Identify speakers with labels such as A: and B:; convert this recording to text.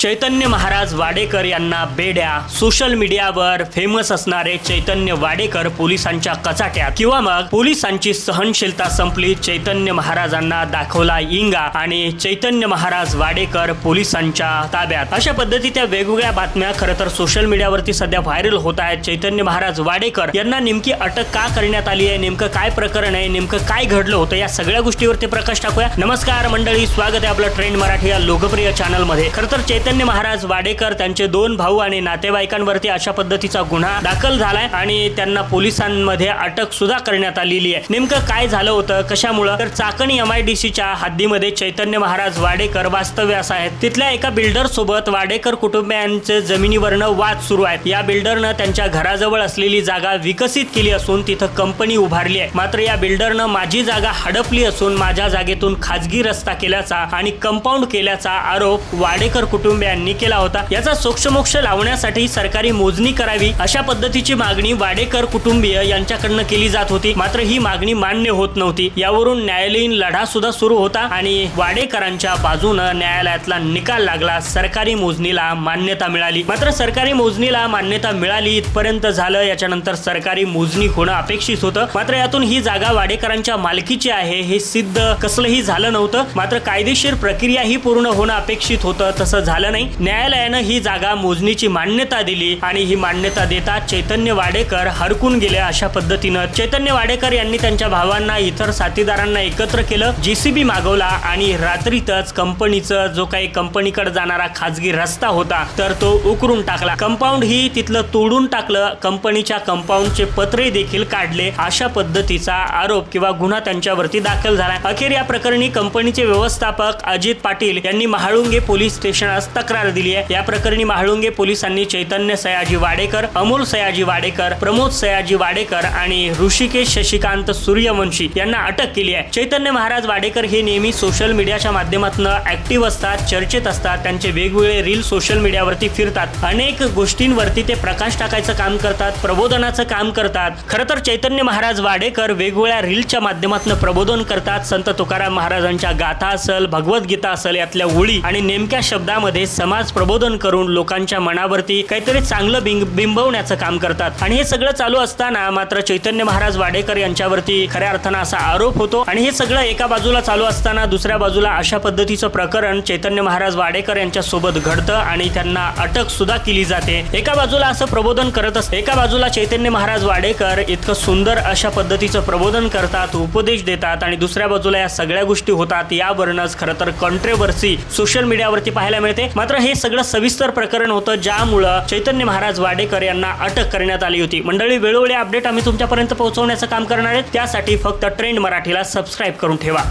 A: चैतन्य महाराज वाडेकर यांना बेड्या. सोशल मीडियावर फेमस असणारे चैतन्य वाडेकर पोलिसांच्या कचाट्यात. किंवा मग पोलिसांची सहनशीलता संपली चैतन्य महाराजांना दाखवला इंगा आणि चैतन्य महाराज वाडेकर पोलिसांच्या ताब्यात. अशा पद्धतीच्या वेगवेगळ्या बातम्या खरं तर सोशल मीडियावरती सध्या व्हायरल होत आहेत. चैतन्य महाराज वाडेकर यांना नेमकी अटक का करण्यात आली आहे? नेमकं काय प्रकरण आहे? नेमकं काय घडलं होतं? या सगळ्या गोष्टीवरती प्रकाश टाकूया. नमस्कार मंडळी स्वागत आहे आपलं ट्रेंड मराठी या लोकप्रिय चॅनलमध्ये खरं तर चैतन्य चैतन्य महाराज वाडेकर त्यांचे दोन भाऊ आणि नातेवाईकांवरती अशा पद्धतीचा गुन्हा दाखल झालाय आणि त्यांना पोलिसांमध्ये अटक सुद्धा करण्यात आलेली आहे. नेमकं काय झालं होतं कशामुळं? तर चाकणी एम आय डी सीच्या हद्दीमध्ये चैतन्य महाराज वाडेकर वास्तव्यास आहेत तिथल्या एका बिल्डर सोबत वाडेकर कुटुंबियांचे जमिनीवरनं वाद सुरू आहेत. या बिल्डरनं त्यांच्या घराजवळ असलेली जागा विकसित केली असून तिथं कंपनी उभारली आहे. मात्र या बिल्डरनं माझी जागा हडपली असून माझ्या जागेतून खाजगी रस्ता केल्याचा आणि कंपाऊंड केल्याचा आरोप वाडेकर कुटुंब कुटुंबियांनी केला होता. याचा सोक्षमोक्ष लावण्यासाठी सरकारी मोजणी करावी अशा पद्धतीची मागणी वाडेकर कुटुंबीय यांच्याकडनं केली जात होती. मात्र ही मागणी मान्य होत नव्हती. यावरून न्यायालयीन लढा सुद्धा सुरू होता आणि वाडेकरांच्या बाजूनं न्यायालयातला निकाल लागला. सरकारी मोजणीला मान्यता मिळाली. मात्र सरकारी मोजणीला मान्यता मिळाली इथपर्यंत झालं. याच्यानंतर सरकारी मोजणी होणं अपेक्षित होतं. मात्र यातून ही जागा वाडेकरांच्या मालकीची आहे हे सिद्ध कसलंही झालं नव्हतं. मात्र कायदेशीर प्रक्रिया ही पूर्ण होणं अपेक्षित होतं. तसं झालं नाही. न्यायालयानं ही जागा मोजणीची मान्यता दिली आणि ही मान्यता देता चैतन्य वाडेकर हरकून गेले अशा पद्धतीनं. चैतन्य वाडेकर यांनी त्यांच्या भावांना इतर साथीदारांना एकत्र केलं जीसीबी मागवला आणि रात्रीतच कंपनीचं जो काही कंपनीकडे जाणारा खाजगी रस्ता होता तर तो उकरून टाकला. कंपाऊंड ही तिथलं तोडून टाकलं. कंपनीच्या कंपाऊंडचे पत्रे देखील काढले. अशा पद्धतीचा आरोप किंवा गुन्हा त्यांच्यावरती दाखल झाला. अखेर या प्रकरणी कंपनीचे व्यवस्थापक अजित पाटील यांनी महाळुंगे पोलीस स्टेशन असता तक्रार दिली आहे. या प्रकरणी महाळुंगे पोलिसांनी चैतन्य सयाजी वाडेकर अमोल सयाजी वाडेकर प्रमोद सयाजी वाडेकर आणि ऋषिकेश शशिकांत सूर्यवंशी यांना अटक केली आहे. चैतन्य महाराज वाडेकर हे नेहमी सोशल मीडियाच्या माध्यमातून ऍक्टिव्ह असतात चर्चेत असतात त्यांचे वेगवेगळे रील सोशल मीडियावरती फिरतात. अनेक गोष्टींवरती ते प्रकाश टाकायचं काम करतात प्रबोधनाचं काम करतात. खरं तर चैतन्य महाराज वाडेकर वेगवेगळ्या रीलच्या माध्यमातून प्रबोधन करतात. संत तुकाराम महाराजांच्या गाथा असल भगवद्गीता असेल यातल्या ओळी आणि नेमक्या शब्दामध्ये समाज प्रबोधन करून लोकांच्या मनावरती काहीतरी चांगलं बिंब बिंबवण्याचं काम करतात. आणि हे सगळं चालू असताना मात्र चैतन्य महाराज वाडेकर यांच्यावरती खऱ्या अर्थानं असा आरोप होतो. आणि हे सगळं एका बाजूला चालू असताना दुसऱ्या बाजूला अशा पद्धतीचं प्रकरण चैतन्य महाराज वाडेकर यांच्या सोबत घडतं आणि त्यांना अटक सुद्धा केली जाते. एका बाजूला असं प्रबोधन करत असते एका बाजूला चैतन्य महाराज वाडेकर इतकं सुंदर अशा पद्धतीचं प्रबोधन करतात उपदेश देतात आणि दुसऱ्या बाजूला या सगळ्या गोष्टी होतात यावरूनच खरं तर कॉन्ट्रेवर्सी सोशल मीडियावरती पाहायला मिळते. मात्र हे सगळं सविस्तर प्रकरण होतं ज्यामुळं चैतन्य महाराज वाडेकर यांना अटक करण्यात आली होती. मंडळी वेळोवेळी अपडेट आम्ही तुमच्यापर्यंत पोहोचवण्याचं काम करणार आहे. त्यासाठी फक्त ट्रेंड मराठीला सबस्क्राईब करून ठेवा.